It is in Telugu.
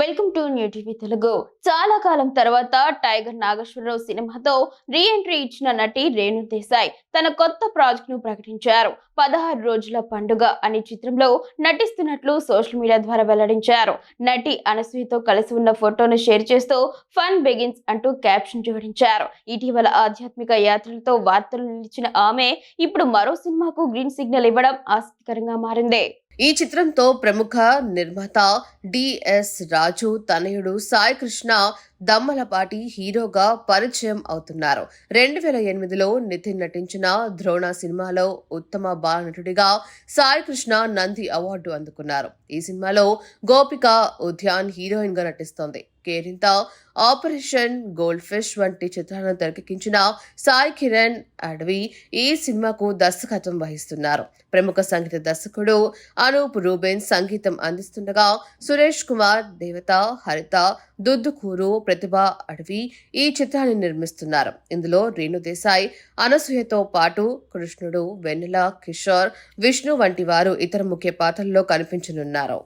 Welcome to new TV Telugu చాలా కాలం తర్వాత టైగర్ నాగేశ్వరరావు సినిమాతో రీ ఎంట్రీ ఇచ్చిన నటి రేణు దేశాయ్ తన కొత్త ప్రాజెక్ట్ను ప్రకటించారు. పదహారు రోజుల పండుగ అనే చిత్రంలో నటిస్తున్నట్లు సోషల్ మీడియా ద్వారా వెల్లడించారు. నటి అనసూయతో కలిసి ఉన్న ఫోటోను షేర్ చేస్తూ ఫన్ బిగిన్స్ అంటూ క్యాప్షన్ జోడించారు. ఇటీవల ఆధ్యాత్మిక యాత్రలతో వార్తలు నిలిచిన ఆమె ఇప్పుడు మరో సినిమాకు గ్రీన్ సిగ్నల్ ఇవ్వడం ఆసక్తికరంగా మారింది. ఈ చిత్రంతో ప్రముఖ నిర్మాత డిఎస్ రాజు తనయుడు సాయి కృష్ణ దమ్మలపాటి హీరోగా పరిచయం అవుతున్నారు. రెండు వేల ఎనిమిదిలో నితిన్ నటించిన ద్రోణ సినిమాలో ఉత్తమ బాలనటుడిగా సాయి కృష్ణ నంది అవార్డు అందుకున్నారు. ఈ సినిమాలో గోపిక ఉద్యాన్ హీరోయిన్గా నటిస్తోంది. కేరింత ఆపరేషన్ గోల్డ్ ఫిష్ వంటి చిత్రాలను తెరకెక్కించిన సాయి కిరణ్ అడవి ఈ సినిమాకు దర్శకత్వం వహిస్తున్నారు. ప్రముఖ సంగీత దర్శకుడు అనూప్ రూబెన్ సంగీతం అందిస్తుండగా సురేష్ కుమార్ దేవత హరిత దుద్దుకూరు ప్రతిభ అడవి ఈ చిత్రాన్ని నిర్మిస్తున్నారు. ఇందులో రేణు దేశాయ్ అనసూయతో పాటు కృష్ణుడు వెన్నెల కిషోర్ విష్ణు వంటి వారు ఇతర ముఖ్య పాత్రల్లో కనిపించనున్నారు.